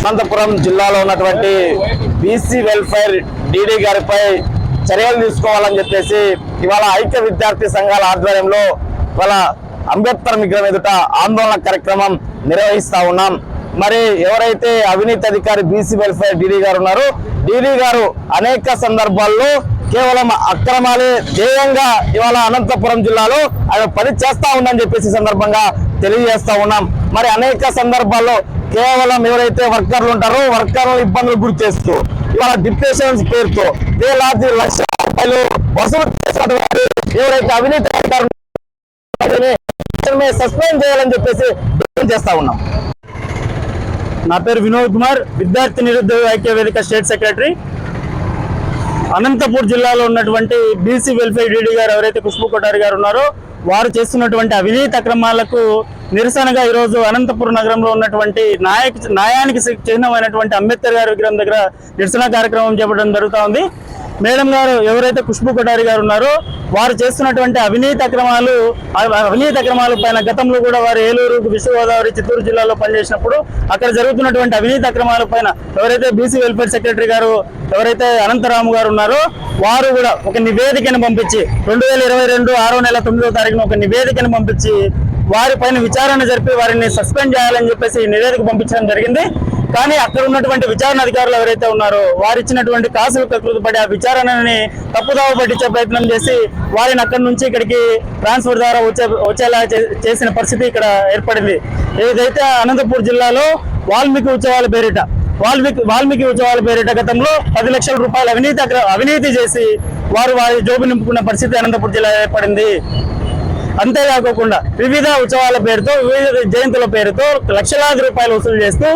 అనంతపురం జిల్లాలో ఉన్నటువంటి BC welfare DD గారిపై చర్యలు తీసుకోవాలని చెప్పేసి ఇవాళ ఐక్య విద్యార్థి సంఘాల ఆధ్వర్యంలో ఇవాళ అంబేద్కర్ విగ్రహం ఎదుట ఆందోళన కార్యక్రమం నిర్వహిస్తా ఉన్నాం. మరి ఎవరైతే అవినీతి అధికారి బీసీ వెల్ఫేర్ డీడీ గారు ఉన్నారో డీడీ గారు అనేక సందర్భాల్లో కేవలం అక్రమాలే ధ్యేయంగా ఇవాళ అనంతపురం జిల్లాలో ఆయన పని చేస్తా ఉందని చెప్పేసి సందర్భంగా తెలియజేస్తా ఉన్నాం. మరి అనేక సందర్భాల్లో కేవలం ఎవరైతే వర్కర్లు ఉంటారో వర్కర్లు ఇబ్బందులు గురి చేస్తూ ఇవాళ డిప్రెషన్స్ పేరుతో వేలాది లక్షల రూపాయలు వసూలు చేసినటువంటి ఎవరైతే అవినీతి సస్పెండ్ చేయాలని చెప్పేసి చేస్తా ఉన్నాం. నా పేరు వినోద్ కుమార్ విద్యార్థి నిరుద్యోగ ఐక్య వేదిక స్టేట్ సెక్రటరీ. అనంతపూర్ జిల్లాలో ఉన్నటువంటి బీసీ వెల్ఫేర్ డీడీ గారు ఎవరైతే ఖుష్బు కొటారి గారు ఉన్నారో వారు చేస్తున్నటువంటి అవినీతి అక్రమాలకు నిరసనగా ఈరోజు అనంతపురం నగరంలో ఉన్నటువంటి నాయక న్యాయానికి చిహ్నమైనటువంటి అంబేద్కర్ గారి విగ్రహం దగ్గర నిరసన కార్యక్రమం చేపట్టడం జరుగుతూ ఉంది మేడం గారు ఎవరైతే ఖుష్బు కొటారి గారు ఉన్నారో వారు చేస్తున్నటువంటి అవినీతి అక్రమాలు అవినీతి అక్రమాల పైన గతంలో కూడా వారు ఏలూరు విశ్వగోదావరి చిత్తూరు జిల్లాలో పనిచేసినప్పుడు అక్కడ జరుగుతున్నటువంటి అవినీతి అక్రమాల పైన ఎవరైతే బీసీ వెల్ఫేర్ సెక్రటరీ గారు ఎవరైతే అనంతరాము గారు ఉన్నారో వారు కూడా ఒక నివేదికను పంపించి రెండు వేల ఇరవై రెండు ఆరో నెల తొమ్మిదో తారీఖున ఒక నివేదికను పంపించి వారిపైన విచారణ జరిపి వారిని సస్పెండ్ చేయాలని చెప్పేసి నివేదిక పంపించడం జరిగింది. కానీ అక్కడ ఉన్నటువంటి విచారణ అధికారులు ఎవరైతే ఉన్నారో వారు ఇచ్చినటువంటి కాసులు ప్రకృతి ఆ విచారణని తప్పుదావ పట్టించే ప్రయత్నం చేసి వారిని అక్కడి నుంచి ఇక్కడికి ట్రాన్స్ఫర్ ద్వారా వచ్చే వచ్చేలా చే- చేసిన పరిస్థితి ఇక్కడ ఏర్పడింది. ఏదైతే అనంతపూర్ జిల్లాలో వాల్మీకి ఉత్సవాల పేరిట వాల్మీకి వాల్మీకి ఉత్సవాల పేరిట గతంలో పది లక్షల రూపాయల అవినీతి అవినీతి చేసి వారు వారి జోబు నింపుకున్న పరిస్థితి అనంతపురం జిల్లా ఏర్పడింది. అంతేకాకుండా వివిధ ఉత్సవాల పేరుతో వివిధ జయంతుల పేరుతో లక్షలాది రూపాయలు వసూలు చేస్తూ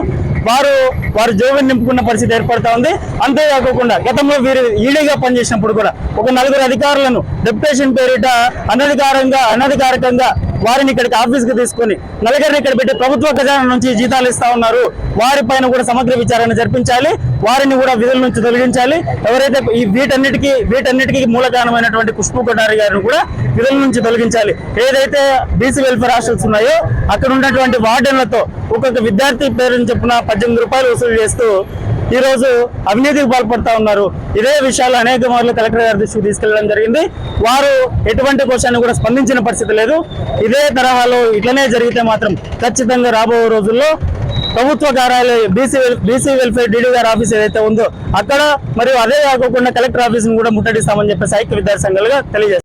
వారు వారు జోబిని నింపుకున్న పరిస్థితి ఏర్పడతా ఉంది. అంతేకాకుండా గతంలో వీరు ఈడీగా పనిచేసినప్పుడు కూడా ఒక నలుగురు అధికారులను డెప్యుటేషన్ పేరిట అనధికారంగా అనధికారికంగా వారిని ఇక్కడికి ఆఫీస్కి తీసుకొని నలుగురిని ఇక్కడ పెట్టి ప్రభుత్వ ఖజానా నుంచి జీతాలు ఇస్తా ఉన్నారు. వారిపైన కూడా సమగ్ర విచారణ జరిపించాలి. వారిని కూడా విధుల నుంచి తొలగించాలి. ఎవరైతే ఈ వీటన్నిటికీ వీటన్నిటికీ మూల కారణమైనటువంటి ఖుష్బు కొటారి గారిని కూడా విధుల నుంచి తొలగించాలి. ఏదైతే బీసీ వెల్ఫేర్ హాస్టల్స్ ఉన్నాయో అక్కడ ఉన్నటువంటి వార్డెన్లతో ఒక్కొక్క విద్యార్థి పేరుని చెప్పున పద్దెనిమిది రూపాయలు వసూలు చేస్తూ ఈ రోజు అవినీతికి పాల్పడతా ఉన్నారు. ఇదే విషయాలు అనేక మార్లు కలెక్టర్ గారి దృష్టికి తీసుకెళ్ళడం జరిగింది. వారు ఎటువంటి క్వశ్చన్ కూడా స్పందించిన పరిస్థితి లేదు. ఇదే తరహాలో ఇట్లనే జరిగితే మాత్రం ఖచ్చితంగా రాబోయే రోజుల్లో ప్రభుత్వ కార్యాలయం B C B C welfare D D గారి ఆఫీస్ ఏదైతే ఉందో అక్కడ మరియు అదే కాకుండా కలెక్టర్ ఆఫీస్ కూడా ముట్టడిస్తామని చెప్పేసి ఐక్య విద్యార్థి సంఘాలుగా తెలియజేస్తారు